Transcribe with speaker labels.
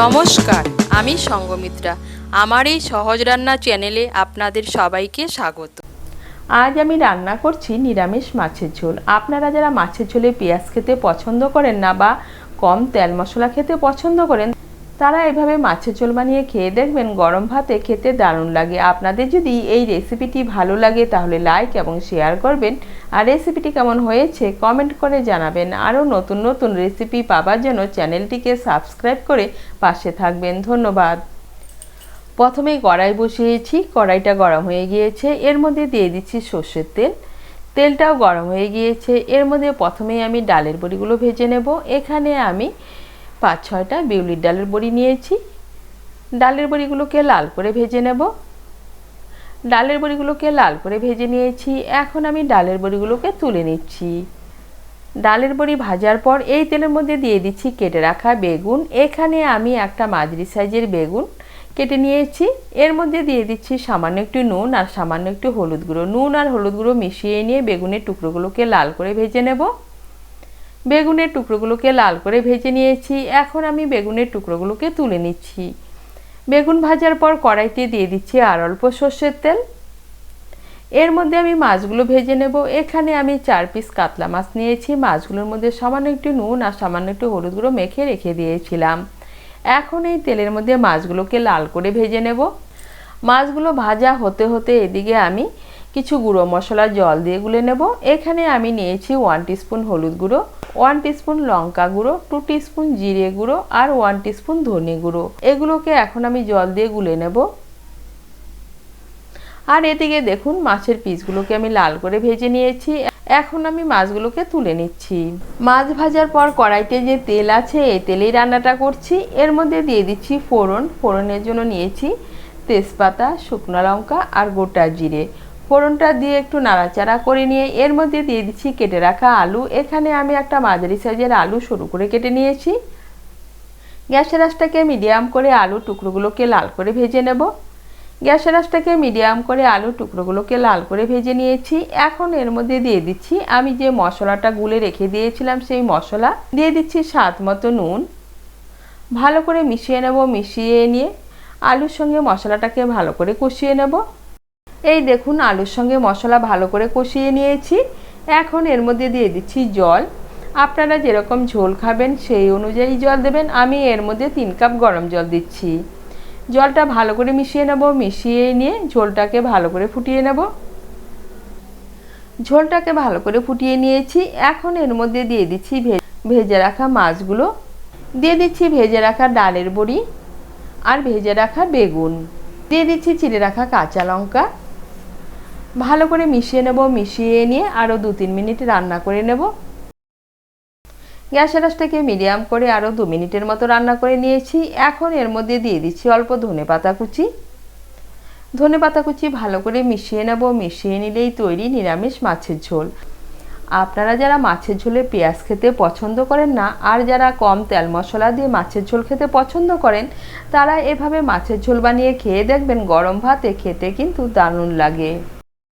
Speaker 1: নমস্কার, আমি সঙ্গমিত্রা। আমার এই সহজ রান্না চ্যানেলে আপনাদের সবাইকে স্বাগত।
Speaker 2: আজ আমি রান্না করছি নিরামিষ মাছের ঝোল। আপনারা যারা মাছের ঝোলে পেঁয়াজ খেতে পছন্দ করেন না বা কম তেল মশলা খেতে পছন্দ করেন তারা এভাবে মাছের ঝোল বানিয়ে খেয়ে দেখবেন গরম ভাতে খেতে দারুণ লাগে। আপনাদের যদি এই রেসিপিটি ভালো লাগে তাহলে লাইক এবং শেয়ার করবেন। আর রেসিপিটি কেমন হয়েছে কমেন্ট করে জানাবেন। আরও নতুন নতুন রেসিপি পাবার জন্য চ্যানেলটিকে সাবস্ক্রাইব করে পাশে থাকবেন। ধন্যবাদ। প্রথমে কড়াই বসিয়েছি। কড়াইটা গরম হয়ে গিয়েছে। এর মধ্যে দিয়ে দিচ্ছি সর্ষের তেল। তেলটাও গরম হয়ে গিয়েছে। এর মধ্যে প্রথমেই আমি ডালের বড়িগুলো ভেজে নেব। এখানে আমি পাঁচ ছয়টা বিউলির ডালের বড়ি নিয়েছি। ডালের বড়িগুলোকে লাল করে ভেজে নেব। ডালের বড়িগুলোকে লাল করে ভেজে নিয়েছি। এখন আমি ডালের বড়িগুলোকে তুলে নিচ্ছি। ডালের বড়ি ভাজার পর এই তেলের মধ্যে দিয়ে দিচ্ছি কেটে রাখা বেগুন। এখানে আমি একটা মাঝারি সাইজের বেগুন কেটে নিয়েছি। এর মধ্যে দিয়ে দিচ্ছি সামান্য একটু নুন আর সামান্য একটু হলুদ গুঁড়ো। নুন আর হলুদ গুঁড়ো মিশিয়ে নিয়ে বেগুনের টুকরোগুলোকে লাল করে ভেজে নেব। বেগুনের টুকরোগুলোকে লাল করে ভেজে নিয়েছি। এখন আমি বেগুনের টুকরোগুলোকে তুলে নিচ্ছি। বেগুন ভাজার পর কড়াইতে দিয়ে দিচ্ছি আর অল্প সর্ষের তেল। এর মধ্যে আমি মাছগুলো ভেজে নেব। এখানে আমি চার পিস কাতলা মাছ নিয়েছি। মাছগুলোর মধ্যে সামান্য একটু নুন আর সামান্য একটু হলুদ গুঁড়ো মেখে রেখে দিয়েছিলাম। এখন এই তেলের মধ্যে মাছগুলোকে লাল করে ভেজে নেব। মাছগুলো ভাজা হতে হতে এদিকে আমি কিছু গুঁড়ো মশলা জল দিয়ে গুলে নেব। এখানে আমি নিয়েছি ওয়ান টিস্পুন হলুদ গুঁড়ো। ওয়ান টিস্পুন লঙ্কা গুঁড়ো, টু টিস্পুন জিরে গুঁড়ো আর ওয়ান টিস্পুন ধনে গুঁড়ো। এগুলোকে এখন আমি জল দিয়ে গুলে নেব। আর এদিকে দেখুন, মাছের পিসগুলোকে আমি লাল করে ভেজে নিয়েছি। এখন আমি মাছগুলোকে তুলে নিচ্ছি। মাছ ভাজার পর কড়াইতে যে তেল আছে এই তেলেই রান্নাটা করছি। এর মধ্যে দিয়ে দিচ্ছি ফোড়ন। ফোড়নের জন্য নিয়েছি তেজপাতা, শুকনো লঙ্কা আর গোটা জিরে। ফোড়নটা দিয়ে একটু নাড়াচাড়া করে নিয়ে এর মধ্যে দিয়ে দিচ্ছি কেটে রাখা আলু। এখানে আমি একটা মাঝারি সাইজের আলু সরু করে কেটে নিয়েছি। গ্যাসের আঁচটাকে মিডিয়াম করে আলু টুকরোগুলোকে লাল করে ভেজে নেব। গ্যাসের আঁচটাকে মিডিয়াম করে আলু টুকরোগুলোকে লাল করে ভেজে নিয়েছি। এখন এর মধ্যে দিয়ে দিচ্ছি, আমি যে মশলাটা গুলে রেখে দিয়েছিলাম সেই মশলা, দিয়ে দিচ্ছি স্বাদ মতো নুন। ভালো করে মিশিয়ে নেব, মিশিয়ে নিয়ে আলুর সঙ্গে মশলাটাকে ভালো করে কষিয়ে নেব। এই দেখুন, আলুর সঙ্গে মশলা ভালো করে কষিয়ে নিয়েছি। এখন এর মধ্যে দিয়ে দিচ্ছি জল। আপনারা যেরকম ঝোল খাবেন, সেই অনুযায়ী জল দেবেন। আমি এর মধ্যে তিন কাপ গরম জল দিচ্ছি। জলটা ভালো করে মিশিয়ে নেব, মিশিয়ে নিয়ে ঝোলটাকে ভালো করে ফুটিয়ে নেব। ঝোলটাকে ভালো করে ফুটিয়ে নিয়েছি। এখন এর মধ্যে দিয়ে দিচ্ছি ভেজে রাখা মাছগুলো। দিয়ে দিচ্ছি ভেজে রাখা ডালের বড়ি আর ভেজে রাখা বেগুন। দিয়ে দিচ্ছি চিড়ে রাখা কাঁচা লঙ্কা। ভালো করে মিশিয়ে নেব, মিশিয়ে নিয়ে আরও দু তিন মিনিট রান্না করে নেব। গ্যাসের আঁচটাকে মিডিয়াম করে আরও দু মিনিটের মতো রান্না করে নিয়েছি। এখন এর মধ্যে দিয়ে দিচ্ছি অল্প ধনে পাতা কুচি। ধনে পাতা কুচি ভালো করে মিশিয়ে নেব, মিশিয়ে নিলেই তৈরি নিরামিষ মাছের ঝোল। আপনারা যারা মাছের ঝোলে পেঁয়াজ খেতে পছন্দ করেন না, আর যারা কম তেল মশলা দিয়ে মাছের ঝোল খেতে পছন্দ করেন, তারা এভাবে মাছের ঝোল বানিয়ে খেয়ে দেখবেন গরম ভাতে খেতে কিন্তু দারুণ লাগে।